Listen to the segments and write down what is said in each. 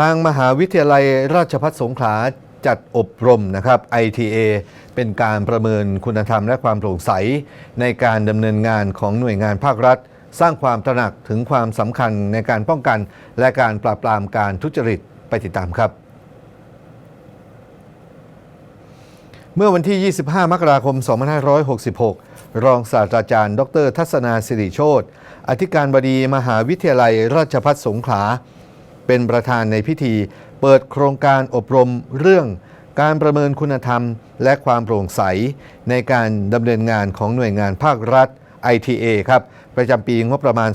ทางมหาวิทยาลัยราชภัฏสงขลาจัดอบรมนะครับ ITA เป็นการประเมินคุณธรรมและความโปร่งใส ในการดำเนินงานของหน่วยงานภาครัฐ สร้างความตระหนักถึงความสำคัญในการป้องกัน และการปราบปรามการทุจริตไปติดตามครับ เมื่อวันที่ 25 มกราคม 2566 รองศาสตราจารย์ ดร ทัศนาสิริโชตอธิการบดีมหาวิทยาลัยราชภัฏสงขลา เป็นประธานในพิธี เปิดโครงการอบรมเรื่อง การประเมินคุณธรรม และความโปร่งใส ในการดำเนินงานของหน่วยงานภาครัฐ ITA ครับ ประจำปีงบประมาณ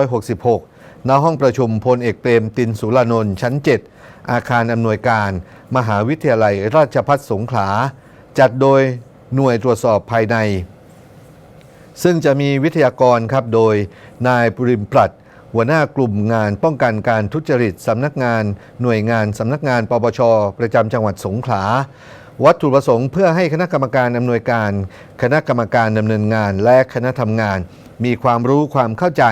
2566 ณ ห้องประชุมพลเอกเปรมตินสุรานนท์ชั้น 7 อาคารอำนวยการ มหาวิทยาลัยราชภัฏสงขลา จัดโดยหน่วยตรวจสอบภายใน ซึ่งจะมีวิทยากรครับโดยนายปริมปรัด หัวหน้ากลุ่มงานป้องกันการทุจริตสำนักงาน หน่วยงานสำนักงานปปช ประจำจังหวัดสงขลา วัตถุประสงค์เพื่อให้คณะกรรมการอำนวยการ คณะกรรมการดำเนินงานและคณะทำงาน มีความรู้ความเข้าใจ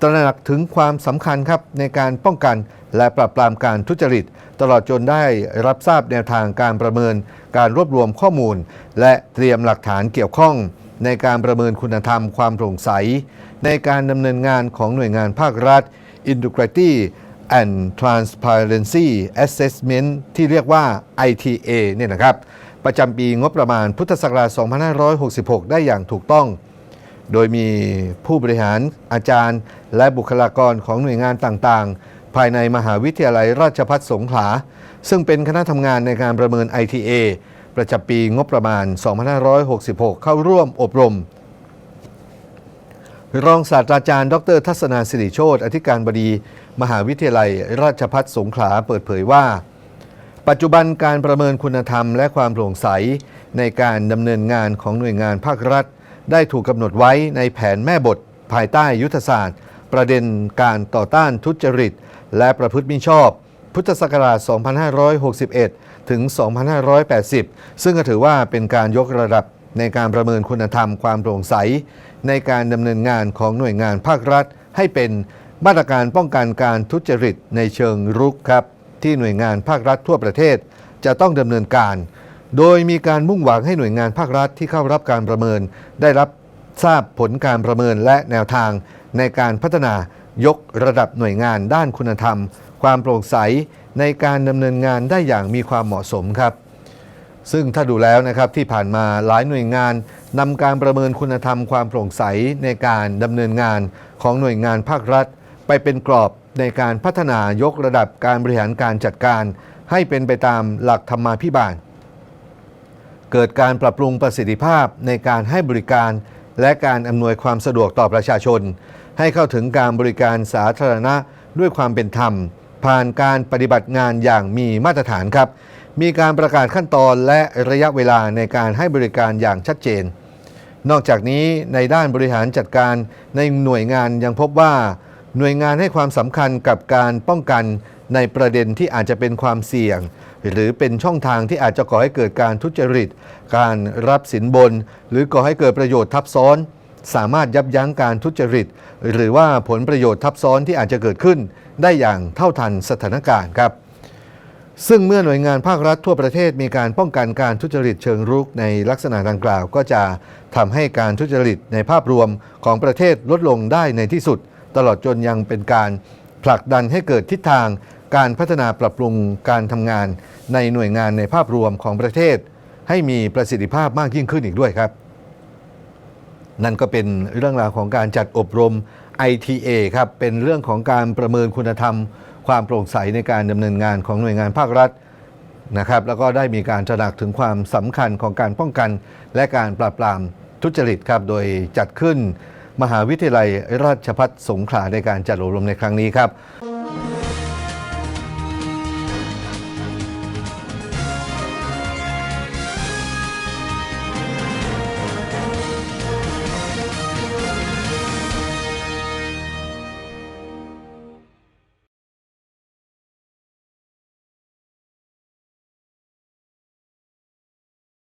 ตระหนักถึงความสำคัญครับในการป้องกันและปราบปรามการทุจริต ตลอดจนได้รับทราบแนวทางการประเมิน การรวบรวมข้อมูล และเตรียมหลักฐานเกี่ยวข้อง ในการประเมินคุณธรรมความโปร่งใส ในการดำเนินงานของหน่วยงานภาครัฐ Integrity and Transparency Assessment ที่เรียกว่า ITA เนี่ยนะครับ ประจำปีงบประมาณพุทธศักราช 2566 ได้อย่างถูกต้อง โดยมีผู้บริหารอาจารย์และบุคลากรของหน่วยงานต่างๆ ภายในมหาวิทยาลัยราชภัฏสงขลา ซึ่งเป็นคณะทำงานในการประเมิน ITA ประจำปีงบประมาณ 2566 เข้าร่วมอบรม รองศาสตราจารย์ ดรทัศนาสิริโชตอธิการบดี มหาวิทยาลัย ราชภัฏสงขลาเปิดเผยว่า ปัจจุบันการประเมินคุณธรรมและความโปร่งใส ในการดำเนินงานของหน่วยงานภาครัฐ ได้ถูกกำหนดไว้ในแผนแม่บท ภายใต้ยุทธศาสตร์ ประเด็นการต่อต้านทุจริต และประพฤติมิชอบ พุทธศักราช 2561 ถึง 2580 ซึ่งก็ถือว่าเป็นการยกระดับ ในการประเมินคุณธรรมความโปร่งใส ในการดำเนินงานของหน่วยงานภาครัฐ ให้เป็นมาตรการป้องกันการทุจริตในเชิงรุกครับ ที่หน่วยงานภาครัฐทั่วประเทศ จะต้องดำเนินการ โดยมีการมุ่งหวังให้หน่วยงานภาครัฐที่เข้ารับการประเมิน ได้รับทราบผลการประเมินและแนวทาง ในการพัฒนายกระดับหน่วยงานด้านคุณธรรม ความโปร่งใส ในการดำเนินงานได้อย่างมีความเหมาะสมครับ ซึ่งถ้าดูแล้วนะครับที่ผ่านมาหลายหน่วยงานนำการประเมินคุณธรรมความโปร่งใสในการดำเนินงานของหน่วยงานภาครัฐ ไปเป็นกรอบในการพัฒนายกระดับการบริหารการจัดการ ให้เป็นไปตามหลักธรรมาภิบาล เกิดการปรับปรุงประสิทธิภาพในการให้บริการ และการอำนวยความสะดวกต่อประชาชน ให้เข้าถึงการบริการสาธารณะด้วยความเป็นธรรม ผ่านการปฏิบัติงานอย่างมีมาตรฐานครับ มีการประกาศขั้นตอนและระยะเวลาในการให้บริการอย่างชัดเจน นอกจากนี้ในด้านบริหารจัดการในหน่วยงานยังพบว่า หน่วยงานให้ความสำคัญกับการป้องกันในประเด็นที่อาจจะเป็นความเสี่ยง หรือเป็นช่องทางที่อาจจะก่อให้เกิดการทุจริต การรับสินบน หรือก่อให้เกิดประโยชน์ทับซ้อน สามารถยับยั้งการทุจริต หรือว่าผลประโยชน์ทับซ้อนที่อาจจะเกิดขึ้น ได้อย่างเท่าทันสถานการณ์ครับ ซึ่งเมื่อหน่วยงานภาครัฐทั่วประเทศมีการป้องกันการทุจริตเชิงรุกในลักษณะดังกล่าว ก็จะทำให้การทุจริตในภาพรวมของประเทศลดลงได้ในที่สุด ตลอดจนยังเป็นการผลักดันให้เกิดทิศทาง การพัฒนาปรับปรุงการทำงาน ในหน่วยงานในภาพรวมของประเทศ ให้มีประสิทธิภาพมากยิ่งขึ้นอีกด้วยครับ นั่นก็เป็นเรื่องราวของการจัดอบรม ITA ครับเป็นเรื่องของการประเมินคุณธรรม ความโปร่งใสในการดำเนินงานของหน่วยงานภาครัฐนะครับแล้วก็ได้มีการตระหนักถึงความสำคัญของการป้องกันและการปราบปรามทุจริตครับโดยจัดขึ้นมหาวิทยาลัยราชพัฒสงขลาในการจัดอบรมในครั้งนี้ครับ